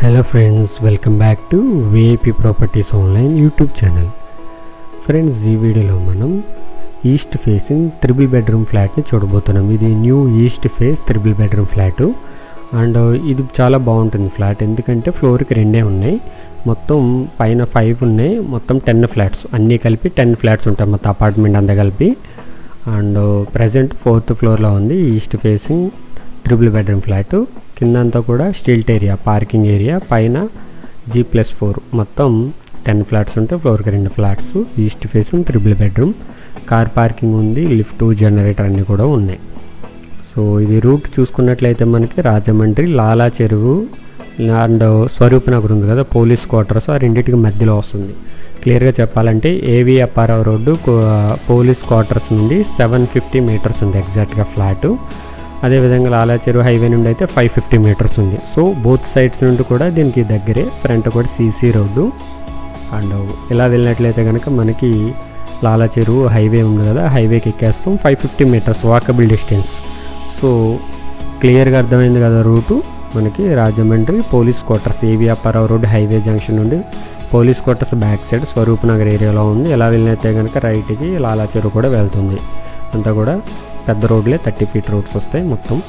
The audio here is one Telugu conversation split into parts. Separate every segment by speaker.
Speaker 1: Hello friends welcome back to VIP properties online YouTube channel friends ఈ వీడియోలో మనం ఈస్ట్ ఫేసింగ్ త్రిబుల్ బెడ్రూమ్ ఫ్లాట్ని చూడబోతున్నాం. ఇది new east face triple bedroom flat and ఇది చాలా బాగుంటుంది ఫ్లాట్ ఎందుకంటే ఫ్లోర్కి రెండే ఉన్నాయి. మొత్తం పైన ఫైవ్ ఉన్నాయి. మొత్తం టెన్ ఫ్లాట్స్ అన్నీ కలిపి టెన్ ఫ్లాట్స్ ఉంటాయి మొత్తం అపార్ట్మెంట్ అంతా కలిపి. అండ్ ప్రజెంట్ ఫోర్త్ ఫ్లోర్లో ఉంది east facing triple bedroom flat కిందంతా కూడా స్టీల్ట్ ఏరియా పార్కింగ్ ఏరియా పైన జీ ప్లస్ ఫోర్. మొత్తం టెన్ ఫ్లాట్స్ ఉంటాయి ఫ్లోర్కి రెండు flats east facing triple bedroom. Car parking ఉంది లిఫ్ట్ జనరేటర్ అన్నీ కూడా ఉన్నాయి. సో ఇది రూట్ చూసుకున్నట్లయితే మనకి రాజమండ్రి లాలా చెరువు అండ్ స్వరూప్ నగర్ ఉంది కదా పోలీస్ క్వార్టర్స్ ఆ రెండింటికి మధ్యలో వస్తుంది. క్లియర్గా చెప్పాలంటే ఏవి అప్పారావు రోడ్డు కో- పోలీస్ క్వార్టర్స్ నుండి సెవెన్ ఫిఫ్టీ మీటర్స్ ఉంది ఎగ్జాక్ట్గా ఫ్లాటు. అదేవిధంగా లాలా చెరువు హైవే నుండి అయితే ఫైవ్ ఫిఫ్టీ మీటర్స్ ఉంది. సో బోత్ సైడ్స్ నుండి కూడా దీనికి దగ్గరే ఫ్రంట్ కూడా సీసీ రోడ్డు అండ్ ఇలా వెళ్ళినట్లయితే కనుక మనకి లాలా చెరువు హైవే ఉంది కదా హైవేకి ఎక్కేస్తాం. Five fifty metres walkable distance so క్లియర్గా అర్థమైంది కదా రూటు? మనకి Rajahmundry police quarters A V Apparao road highway junction నుండి police quarters back side Swaroop Nagar ఏరియాలో ఉంది. ఎలా వెళ్ళినైతే కనుక రైట్కి లాలా చెరువు కూడా వెళ్తుంది. అంతా కూడా పెద్ద రోడ్లే థర్టీ ఫీట్ రోడ్స్ వస్తాయి మొత్తం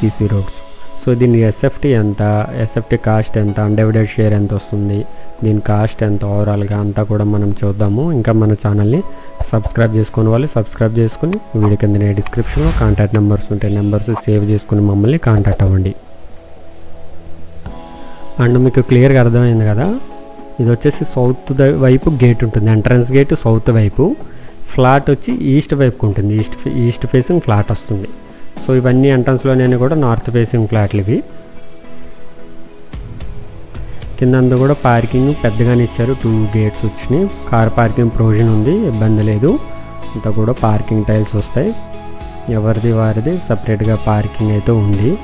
Speaker 1: సీసీ రోడ్స్. సో దీని ఎస్ఎఫ్టీ ఎంత ఎస్ఎఫ్టీ కాస్ట్ ఎంత అన్డివైడెడ్ షేర్ ఎంత వస్తుంది దీని కాస్ట్ ఎంత ఓవరాల్గా అంతా కూడా మనం చూద్దాము. ఇంకా మన ఛానల్ని సబ్స్క్రైబ్ చేసుకుని వాళ్ళు సబ్స్క్రైబ్ చేసుకుని వీడియో కింద డిస్క్రిప్షన్లో కాంటాక్ట్ నెంబర్స్ ఉంటాయి నెంబర్స్ సేవ్ చేసుకుని మమ్మల్ని కాంటాక్ట్ అవ్వండి. అండ్ మీకు క్లియర్గా అర్థమైంది కదా? ఇది వచ్చేసి సౌత్ ద- వైపు గేట్ ఉంటుంది. ఎంట్రన్స్ గేట్ సౌత్ వైపు. ఫ్లాట్ వచ్చి ఈస్ట్ వైపుకు ఉంటుంది. ఈస్ట్ ఈస్ట్ ఫేసింగ్ ఫ్లాట్ వస్తుంది. సో ఇవన్నీ ఎంట్రన్స్లోనే కూడా నార్త్ ఫేసింగ్ ఫ్లాట్లు ఇవి. కింద అంతా కూడా పార్కింగ్ పెద్దగానే ఇచ్చారు. టూ గేట్స్ వచ్చినాయి. కార్ పార్కింగ్ ప్రొవిజన్ ఉంది. ఇబ్బంది లేదు. అంతా కూడా పార్కింగ్ టైల్స్ వస్తాయి. ఎవరిది వారిది సపరేట్గా పార్కింగ్ అయితే ఉంది.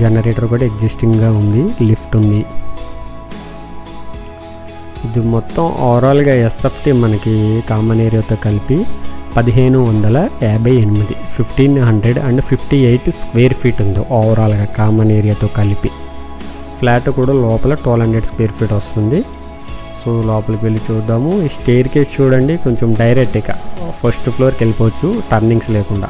Speaker 1: జనరేటర్ కూడా ఎగ్జిస్టింగ్గా ఉంది. లిఫ్ట్ ఉంది. ఇది మొత్తం ఓవరాల్గా ఎస్ఎఫ్టీ మనకి కామన్ ఏరియాతో కలిపి పదిహేను వందల యాభై ఎనిమిది fifteen hundred and fifty eight square feet ఉంది ఓవరాల్గా కామన్ ఏరియాతో కలిపి. ఫ్లాట్ కూడా లోపల ట్వెల్వ్ హండ్రెడ్ స్క్వేర్ ఫీట్ వస్తుంది. సో లోపలికి వెళ్ళి చూద్దాము. ఈ స్టేర్ కేస్ చూడండి కొంచెం డైరెక్ట్గా ఫస్ట్ ఫ్లోర్కి వెళ్ళిపోవచ్చు టర్నింగ్స్ లేకుండా.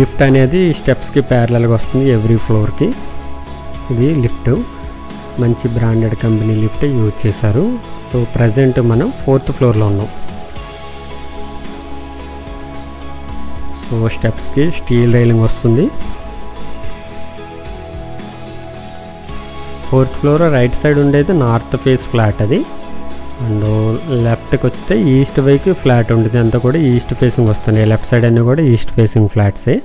Speaker 1: లిఫ్ట్ అనేది స్టెప్స్కి ప్యారలల్గా వస్తుంది ఎవ్రీ ఫ్లోర్కి ఇది లిఫ్ట్. మంచి బ్రాండెడ్ కంపెనీ లిఫ్ట్ యూజ్ చేశారు. సో ప్రజెంట్ మనం ఫోర్త్ ఫ్లోర్లో ఉన్నాం. సో స్టెప్స్కి స్టీల్ రైలింగ్ వస్తుంది. ఫోర్త్ ఫ్లోర్ రైట్ సైడ్ ఉండేది నార్త్ ఫేస్ ఫ్లాట్ అది. అండ్ లెఫ్ట్కి వస్తే ఈస్ట్ వైపు ఫ్లాట్ ఉంటుంది అంతా కూడా ఈస్ట్ ఫేసింగ్ వస్తుంది లెఫ్ట్ సైడ్ అన్నీ కూడా ఈస్ట్ ఫేసింగ్ ఫ్లాట్సే.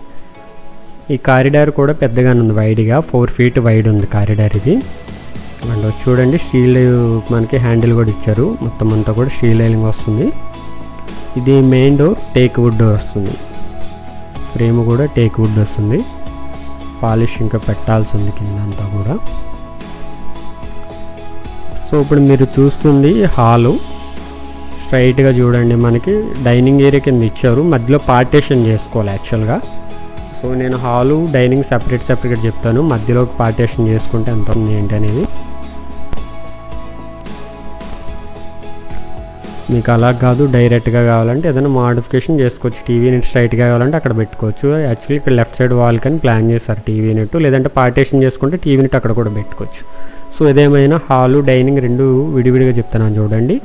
Speaker 1: ఈ కారిడార్ కూడా పెద్దగానే ఉంది వైడ్గా ఫోర్ ఫీట్ వైడ్ ఉంది కారిడార్ ఇది. అండ్ చూడండి స్టీల్ మనకి హ్యాండిల్ కూడా ఇచ్చారు. మొత్తం అంతా కూడా స్టీల్ ఐలింగ్ వస్తుంది. ఇది main door teak wood door వస్తుంది. ఫ్రేమ్ కూడా టేక్ వుడ్ వస్తుంది. పాలిష్ ఇంకా పెట్టాల్సి ఉంది కింద అంతా కూడా. సో ఇప్పుడు మీరు చూస్తుంది హాలు స్ట్రైట్గా చూడండి మనకి డైనింగ్ ఏరియా కింద ఇచ్చారు. మధ్యలో పార్టేషన్ చేసుకోవాలి యాక్చువల్గా సో నేను హాలు డైనింగ్ సపరేట్ సపరేట్గా చెప్తాను. మధ్యలో పార్టేషన్ చేసుకుంటే ఎంత ఉంది ఏంటి అనేది. మీకు అలా కాదు డైరెక్ట్గా కావాలంటే ఏదైనా మాడిఫికేషన్ చేసుకోవచ్చు. టీవీ నెట్ స్ట్రైట్గా కావాలంటే అక్కడ పెట్టుకోవచ్చు. యాక్చువల్లీ ఇక్కడ లెఫ్ట్ సైడ్ వాల్ కానీ ప్లాన్ చేస్తారు టీవీ నెట్ లేదంటే పార్టేషన్ చేసుకుంటే టీవీ నెట్ అక్కడ కూడా పెట్టుకోవచ్చు. సో ఏదేమైనా హాలు డైనింగ్ రెండు విడివిడిగా చెప్తున్నాను చూడండి.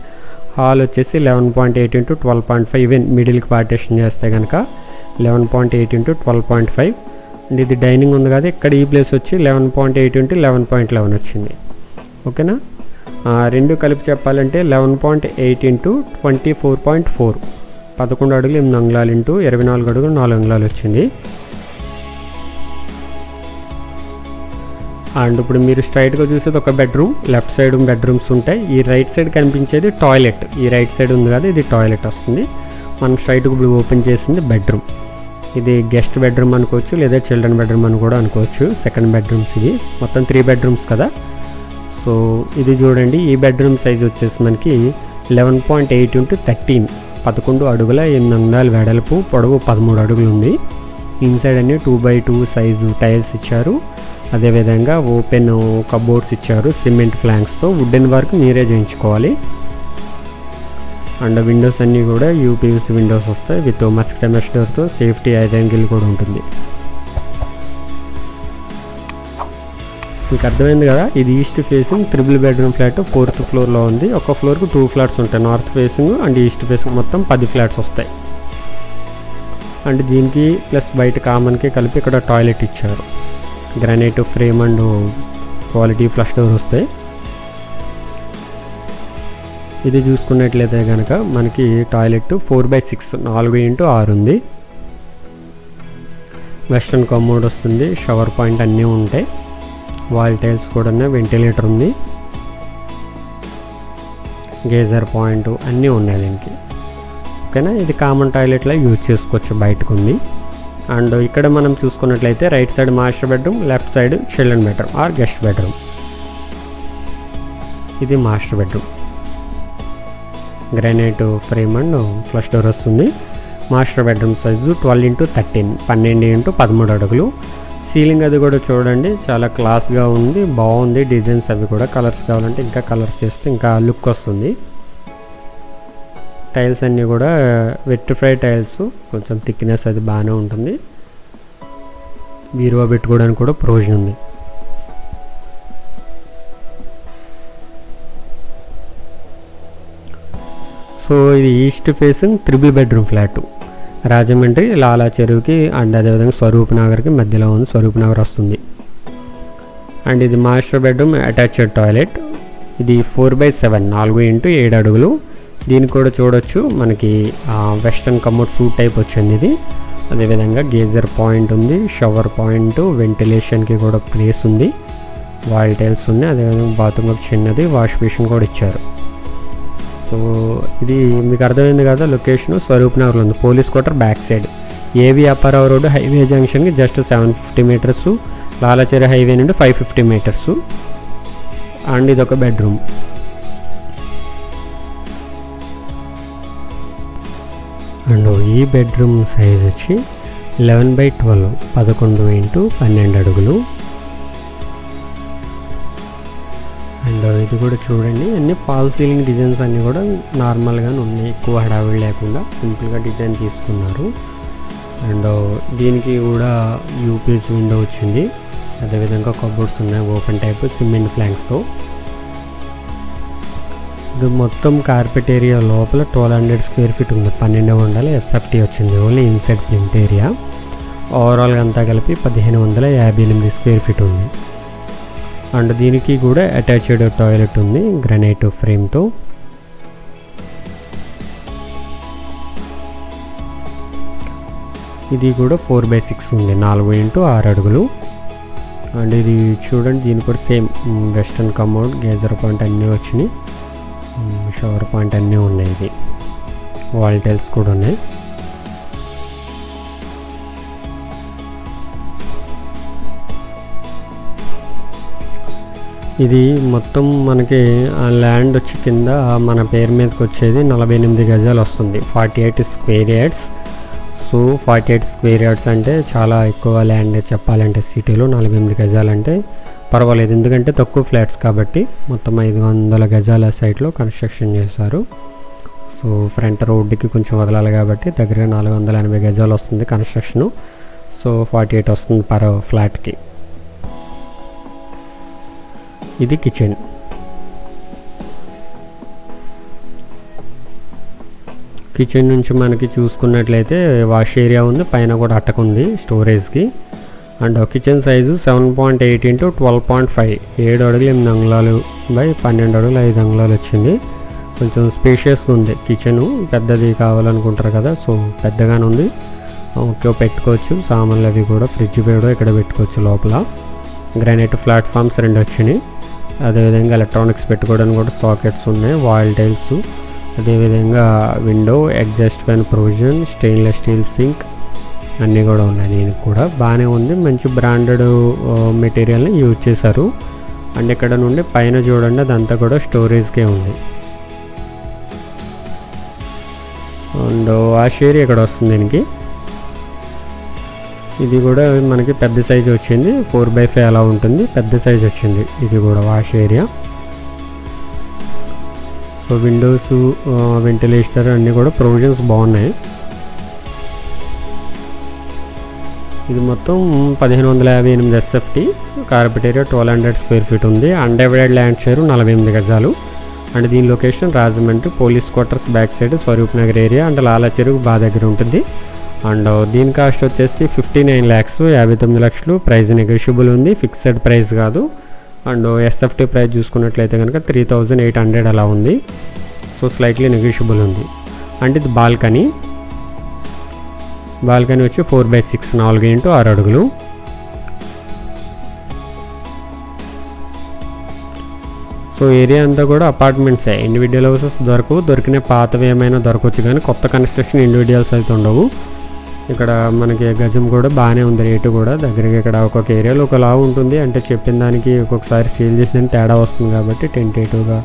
Speaker 1: హాల్ వచ్చేసి eleven point eight into twelve point five even మిడిల్కి partition చేస్తే కనుక eleven point eight into twelve point five. And ఇది డైనింగ్ ఉంది కదా ఇక్కడ ఈ ప్లేస్ వచ్చి eleven point eight into eleven point eleven వచ్చింది. ఓకేనా? రెండు కలిపి చెప్పాలంటే eleven point eight into twenty four point four. పదకొండు అడుగులు ఎనిమిది అంగుళాలు ఇంటూ ఇరవై నాలుగు అడుగులు నాలుగు అంగుళాలు వచ్చింది. అండ్ ఇప్పుడు మీరు స్ట్రైట్గా చూసేది ఒక బెడ్రూమ్ లెఫ్ట్ సైడ్ బెడ్రూమ్స్ ఉంటాయి. ఈ రైట్ సైడ్ కనిపించేది టాయిలెట్. ఈ రైట్ సైడ్ ఉంది కదా ఇది టాయిలెట్ వస్తుంది. మనం స్ట్రైట్గా ఇప్పుడు ఓపెన్ చేసింది బెడ్రూమ్ ఇది గెస్ట్ బెడ్రూమ్ అనుకోవచ్చు లేదా చిల్డ్రన్ బెడ్రూమ్ అని కూడా అనుకోవచ్చు. సెకండ్ బెడ్రూమ్స్ ఇది మొత్తం త్రీ బెడ్రూమ్స్ కదా. సో ఇది చూడండి ఈ బెడ్రూమ్ సైజ్ వచ్చేసి మనకి eleven point eight into thirteen పదకొండు అడుగుల ఎనిమిది అంగుళాల వెడల్పు పొడవు పదమూడు అడుగులు ఉంది. ఇన్సైడ్ అన్ని two by two size tiles ఇచ్చారు. అదేవిధంగా ఓపెన్ కబోర్డ్స్ ఇచ్చారు సిమెంట్ ఫ్లాంక్స్తో వుడెన్ వర్క్ మీరే చేయించుకోవాలి. అండ్ విండోస్ అన్నీ కూడా యూపీఎస్ విండోస్ వస్తాయి విత్ మస్క్ డెమెస్టర్తో సేఫ్టీ ఐరన్ కూడా ఉంటుంది. మీకు అర్థమైంది కదా? ఇది east facing triple bedroom flat fourth ఫ్లోర్లో ఉంది. ఒక ఫ్లోర్కి టూ ఫ్లాట్స్ ఉంటాయి. North facing and east facing మొత్తం పది ఫ్లాట్స్ వస్తాయి. అండ్ దీనికి ప్లస్ బయట కామన్కి కలిపి ఇక్కడ టాయిలెట్ ఇచ్చారు. Granite frame and quality flush door వస్తాయి. ఇది చూసుకున్నట్లయితే కనుక మనకి టాయిలెట్ ఫోర్ బై సిక్స్ నాలుగు ఇంటూ ఆరు ఉంది. వెస్ట్రన్ కమోడ్ వస్తుంది షవర్ పాయింట్ అన్నీ ఉంటాయి. వాల్ టైల్స్ కూడా ఉన్నాయి వెంటిలేటర్ ఉంది. గేజర్ పాయింట్ అన్నీ ఉన్నాయి దీనికి. ఓకేనా? ఇది కామన్ టాయిలెట్లో యూజ్ చేసుకోవచ్చు బయటకు ఉంది అండ్ ఇక్కడ మనం చూసుకున్నట్లయితే right side master bedroom left side children bedroom or guest bedroom. ఇది master bedroom. Granite frame and flush door వస్తుంది. Master bedroom size twelve into thirteen పన్నెండు ఇంటూ పదమూడు అడుగులు. సీలింగ్ అది కూడా చూడండి చాలా క్లాస్గా ఉంది బాగుంది డిజైన్స్ అవి కూడా కలర్స్ కావాలంటే ఇంకా కలర్స్ చేస్తే ఇంకా లుక్ వస్తుంది. టైల్స్ అన్నీ కూడా వెట్టిఫై టైల్స్ కొంచెం థిక్నెస్ అది బాగానే ఉంటుంది. బీరువా పెట్టుకోవడానికి కూడా ప్రొవిజన్ ఉంది. సో ఇది east facing triple bedroom flat. Rajahmundry Lala చెరువుకి అండ్ అదేవిధంగా స్వరూప్ నగర్కి మధ్యలో ఉంది స్వరూప్ నగర్ వస్తుంది. అండ్ ఇది మాస్టర్ బెడ్రూమ్ అటాచ్డ్ టాయిలెట్. ఇది ఫోర్ బై సెవెన్ నాలుగు ఇంటూ ఏడు అడుగులు. దీన్ని కూడా చూడొచ్చు. మనకి వెస్ట్రన్ కమోడ్ సూట్ టైప్ వచ్చింది ఇది. అదేవిధంగా గేజర్ పాయింట్ ఉంది. షవర్ పాయింట్ వెంటిలేషన్కి కూడా ప్లేస్ ఉంది. వాల్ టైల్స్ ఉంది అదేవిధంగా బాత్రూమ్ చిన్నది వాష్ బేసిన్ కూడా ఇచ్చారు. సో ఇది మీకు అర్థమైంది కదా లొకేషన్ స్వరూప్ నగర్లో ఉంది. Police quarter back side. A V Apparao road highway జంక్షన్కి just seven fifty metres Lalacheruvu highway నుండి ఫైవ్ ఫిఫ్టీ మీటర్స్. అండ్ ఇది ఒక బెడ్రూమ్. అండ్ ఈ బెడ్రూమ్ సైజ్ వచ్చి లెవెన్ బై ట్వెల్వ్ పదకొండు ఇంటూ పన్నెండు అడుగులు. ఇది కూడా చూడండి. అన్ని పాల్ సీలింగ్ డిజైన్స్ అన్నీ కూడా నార్మల్గానే ఉన్నాయి. ఎక్కువ హడావిడి లేకుండా సింపుల్గా డిజైన్ తీసుకున్నారు. అండ్ దీనికి కూడా యూపీఎస్ విండో వచ్చింది. అదేవిధంగా కబోర్డ్స్ ఉన్నాయి. ఓపెన్ టైప్ సిమెంట్ ఫ్లాంక్స్తో ఇది మొత్తం కార్పెట్ ఏరియా లోపల ట్వెల్వ్ హండ్రెడ్ స్క్వేర్ ఫీట్ ఉంది. పన్నెండు వందల ఎస్ఎఫ్టీ వచ్చింది. Only inside plinth area. ఓవరాల్గా అంతా కలిపి పదిహేను వందల యాభై ఎనిమిది స్క్వేర్ ఫీట్ ఉంది. అండ్ దీనికి కూడా అటాచ్డ్ టాయిలెట్ ఉంది గ్రనైట్ ఫ్రేమ్తో. ఇది కూడా ఫోర్ బై సిక్స్ ఉంది నాలుగు ఇంటూ ఆరు అడుగులు. అండ్ ఇది చూడండి దీని కూడా same western commode geyser point అన్నీ వచ్చినాయి. షవర్ పాయింట్ అన్నీ ఉన్నాయి ఇది. వాల్టైల్స్ కూడా ఉన్నాయి. ఇది మొత్తం మనకి ఆ ల్యాండ్ వచ్చి కింద మన పేరు మీదకి వచ్చేది నలభై ఎనిమిది గజాలు వస్తుంది. Forty eight square yards so forty eight square yards అంటే చాలా ఎక్కువ ల్యాండ్ చెప్పాలంటే సిటీలో నలభై ఎనిమిది గజాలు అంటే పర్వాలేదు. ఎందుకంటే తక్కువ ఫ్లాట్స్ కాబట్టి మొత్తం ఐదు వందల గజాల సైట్లో కన్స్ట్రక్షన్ చేశారు. సో ఫ్రంట్ రోడ్డుకి కొంచెం వదలాలి కాబట్టి దగ్గరగా నాలుగు వందల ఎనభై గజాలు వస్తుంది కన్స్ట్రక్షను. సో ఫార్టీ ఎయిట్ వస్తుంది పర్ ఫ్లాట్కి. ఇది కిచెన్. కిచెన్ నుంచి మనకి చూసుకున్నట్లయితే వాష్ ఏరియా ఉంది పైన కూడా అట్టకుంది స్టోరేజ్కి. And kitchen size seven point eight into twelve point five. ఏడు అడుగులు ఎనిమిది అంగుళాలు బై పన్నెండు అడుగులు ఐదు అంగుళాలు వచ్చింది. కొంచెం స్పేషియస్గా ఉంది కిచెన్ పెద్దది కావాలనుకుంటారు కదా సో పెద్దగానే ఉంది. ఓకే పెట్టుకోవచ్చు. సామాన్లు అవి కూడా ఫ్రిడ్జ్ కూడా ఇక్కడ పెట్టుకోవచ్చు లోపల. గ్రానైట్ ప్లాట్ఫామ్స్ రెండు వచ్చినాయి. అదేవిధంగా ఎలక్ట్రానిక్స్ పెట్టుకోవడానికి కూడా సాకెట్స్ ఉన్నాయి వాయిల్ టైల్స్ అదేవిధంగా window exhaust fan provision stainless steel sink అన్నీ కూడా ఉన్నాయి దీనికి కూడా. బాగానే ఉంది మంచి బ్రాండెడ్ మెటీరియల్ని యూజ్ చేశారు. అండ్ ఇక్కడ నుండి పైన చూడండి అదంతా కూడా స్టోరేజ్కే ఉంది. అండ్ వాష్ ఏరియా ఇక్కడ వస్తుంది దీనికి? ఇది కూడా మనకి పెద్ద సైజ్ వచ్చింది. ఫోర్ బై ఫైవ్ అలా ఉంటుంది. పెద్ద సైజ్ వచ్చింది. ఇది కూడా wash area. So windows ventilator అన్నీ కూడా ప్రొవిజన్స్ బాగున్నాయి. ఇది మొత్తం పదిహేను వందల యాభై ఎనిమిది SFT carpet area twelve hundred square feet ఉంది. అన్డైవైడెడ్ ల్యాండ్ షేర్ నలభై ఎనిమిది గజాలు. అండ్ దీని location Rajahmundry police quarters back side Swaroop Nagar area. And Lala Cheruvu బాగా దగ్గర ఉంటుంది. అండ్ దీని కాస్ట్ వచ్చేసి ఫిఫ్టీ నైన్ ల్యాక్స్ యాభై తొమ్మిది లక్షలు. ప్రైస్ నెగోషియబుల్ ఉంది. ఫిక్స్డ్ ప్రైస్ కాదు. అండ్ ఎస్ఎఫ్టీ ప్రైస్ చూసుకున్నట్లయితే కనుక త్రీ థౌజండ్ ఎయిట్ హండ్రెడ్ అలా ఉంది. సో స్లైట్లీ నెగోషియబుల్ ఉంది. అండ్ ఇది బాల్కనీ. బాల్కనీ వచ్చి ఫోర్ బై సిక్స్ నాలుగు ఇంటూ ఆరు అడుగులు. సో ఏరియా అంతా కూడా అపార్ట్మెంట్సే ఇండివిజువల్ హౌసెస్ దొరకవు. దొరికిన పాతవి ఏమైనా దొరకవచ్చు కానీ కొత్త కన్స్ట్రక్షన్ ఇండివిజువల్స్ అయితే ఉండవు. ఇక్కడ మనకి గజం కూడా బాగానే ఉంది రేటు కూడా. దగ్గరగా ఇక్కడ ఒక్కొక్క ఏరియాలో ఒకలా ఉంటుంది. అంటే చెప్పిన దానికి ఒక్కొక్కసారి సేల్ చేసిన తేడా వస్తుంది కాబట్టి టెంటేటివ్గా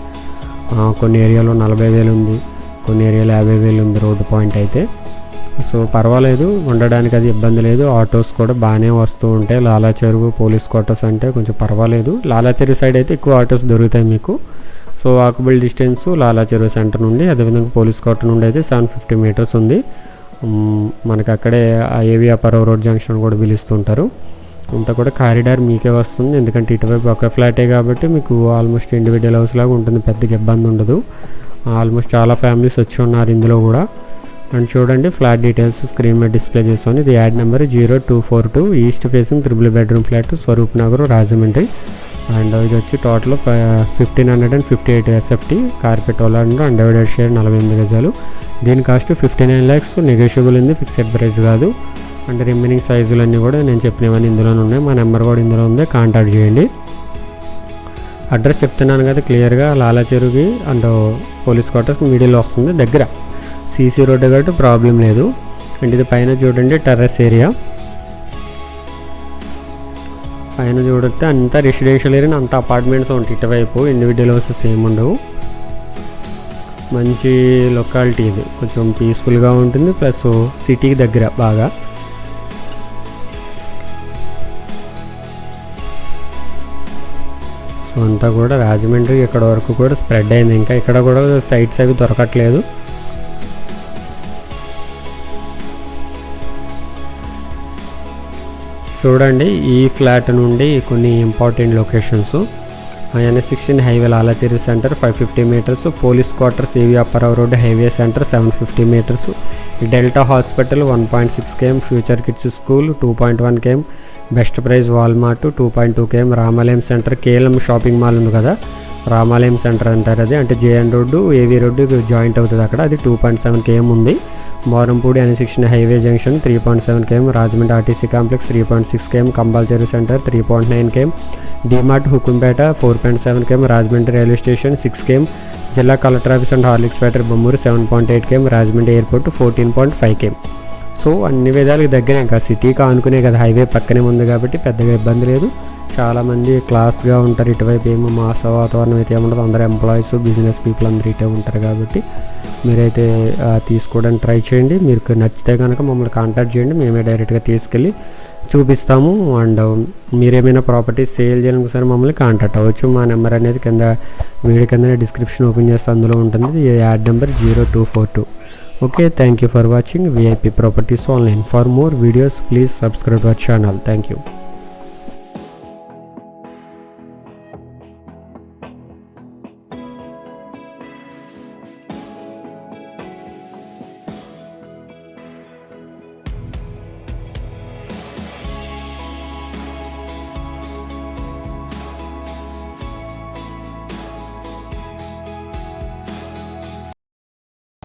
Speaker 1: కొన్ని ఏరియాలో నలభై వేలు ఉంది కొన్ని ఏరియాలో యాభై వేలు ఉంది రోడ్డు పాయింట్ అయితే. సో పర్వాలేదు. ఉండడానికి అది ఇబ్బంది లేదు. ఆటోస్ కూడా బాగానే వస్తూ ఉంటాయి. లాలా చెరువు పోలీస్ క్వార్టర్స్ అంటే కొంచెం పర్వాలేదు. లాలాచెరువు సైడ్ అయితే ఎక్కువ ఆటోస్ దొరుకుతాయి మీకు. So walkable distance Lalacheruvu centre నుండి అదేవిధంగా పోలీస్ క్వార్టర్ నుండి అయితే సెవెన్ ఫిఫ్టీ మీటర్స్ ఉంది. మనకు అక్కడే ఏవి అపరవ్ రోడ్ జంక్షన్ కూడా పిలుస్తుంటారు. అంతా కూడా కారిడార్ మీకే వస్తుంది. ఎందుకంటే ఇటువైపు ఒక ఫ్లాటే కాబట్టి మీకు ఆల్మోస్ట్ ఇండివిజువల్ హౌస్ లాగా ఉంటుంది. పెద్దగా ఇబ్బంది ఉండదు. ఆల్మోస్ట్ చాలా ఫ్యామిలీస్ వచ్చి ఉన్నారు ఇందులో కూడా. అండ్ చూడండి ఫ్లాట్ డీటెయిల్స్ స్క్రీన్ మీద డిస్ప్లే చేస్తాను ఇది ad number zero two four two east facing triple bedroom flat Swaroop Nagar Rajahmundry. And ఇది వచ్చి total fifteen hundred and fifty eight SFT. Carpet వాళ్ళండ్రు undivided share నలభై ఎనిమిది గజాలు. దీని cost fifty nine lakhs negotiable ఉంది ఫిక్స్డ్ ప్రైస్ కాదు. అండ్ రిమైనింగ్ సైజులన్నీ కూడా నేను చెప్పినవన్నీ ఇందులోనే ఉన్నాయి. మా నెంబర్ కూడా ఇందులో ఉంది. కాంటాక్ట్ చేయండి. అడ్రస్ చెప్తున్నాను కదా క్లియర్గా లాలా చెరువుకి అండ్ పోలీస్ క్వార్టర్స్కి మీడియాలో వస్తుంది. దగ్గర. సీసీ రోడ్డు కాబట్టి ప్రాబ్లం లేదు. అండ్ ఇది పైన చూడండి టెర్రస్ ఏరియా పైన చూడితే అంతా రెసిడెన్షియల్ ఏరియా అంత అపార్ట్మెంట్స్ ఉంటాయి. ఇటువైపు ఇండివిజువల్ హౌసెస్ ఏమి ఉండవు మంచి లొకాలిటీ ఇది. కొంచెం పీస్ఫుల్గా ఉంటుంది ప్లస్ సిటీకి దగ్గర బాగా. సో అంతా కూడా రాజమండ్రి ఇక్కడ వరకు కూడా స్ప్రెడ్ అయింది. ఇంకా ఇక్కడ కూడా సైట్స్ అవి దొరకట్లేదు. చూడండి ఈ ఫ్లాట్ నుండి కొన్ని important locations NS sixteen highway Lalacheruvu centre five fifty metres police quarters A V Apparao road highway centre seven fifty metres Delta hospital one point six KM Future Kids school two point one KM best price Walmart two point two KM Ramalayam centre KLM shopping mall ఉంది కదా రామాలయం సెంటర్ అంటారు అది అంటే JN road A V road joint అవుతుంది అక్కడ అది టూ పాయింట్ సెవెన్ కేఎం ఉంది. Morampudi అనుశిక్షణ highway junction three point seven KM Rajahmundry RTC complex three point six KM Kambalacheru centre three point nine KM DMart Hukumpeta four point seven KM Rajahmundry railway station six KM జిల్లా collector office and Horlicks Peter Bommuru seven point eight KM Rajahmundry airport fourteen point five KM so అన్ని విధాలకు దగ్గర ఇంకా. సిటీకి ఆనుకునే కదా హైవే పక్కనే ఉంది కాబట్టి పెద్దగా ఇబ్బంది లేదు. చాలామంది క్లాస్గా ఉంటారు ఇటువైపు ఏమో మాస వాతావరణం అయితే ఏముండదు అందరు ఎంప్లాయీస్ బిజినెస్ పీపుల్ అందరూ ఇటే ఉంటారు కాబట్టి మీరైతే తీసుకోవడానికి ట్రై చేయండి. మీకు నచ్చితే కనుక మమ్మల్ని కాంటాక్ట్ చేయండి మేమే డైరెక్ట్గా తీసుకెళ్ళి చూపిస్తాము. అండ్ um, మీరేమైనా ప్రాపర్టీ సేల్ చేయడానికి సరే మమ్మల్ని కాంటాక్ట్ అవ్వచ్చు. మా నెంబర్ అనేది కింద వీడియో కింద డిస్క్రిప్షన్ ఓపెన్ చేస్తే అందులో ఉంటుంది. Ad number zero two four two okay thank you for watching VIP properties online for more videos please subscribe our channel thank you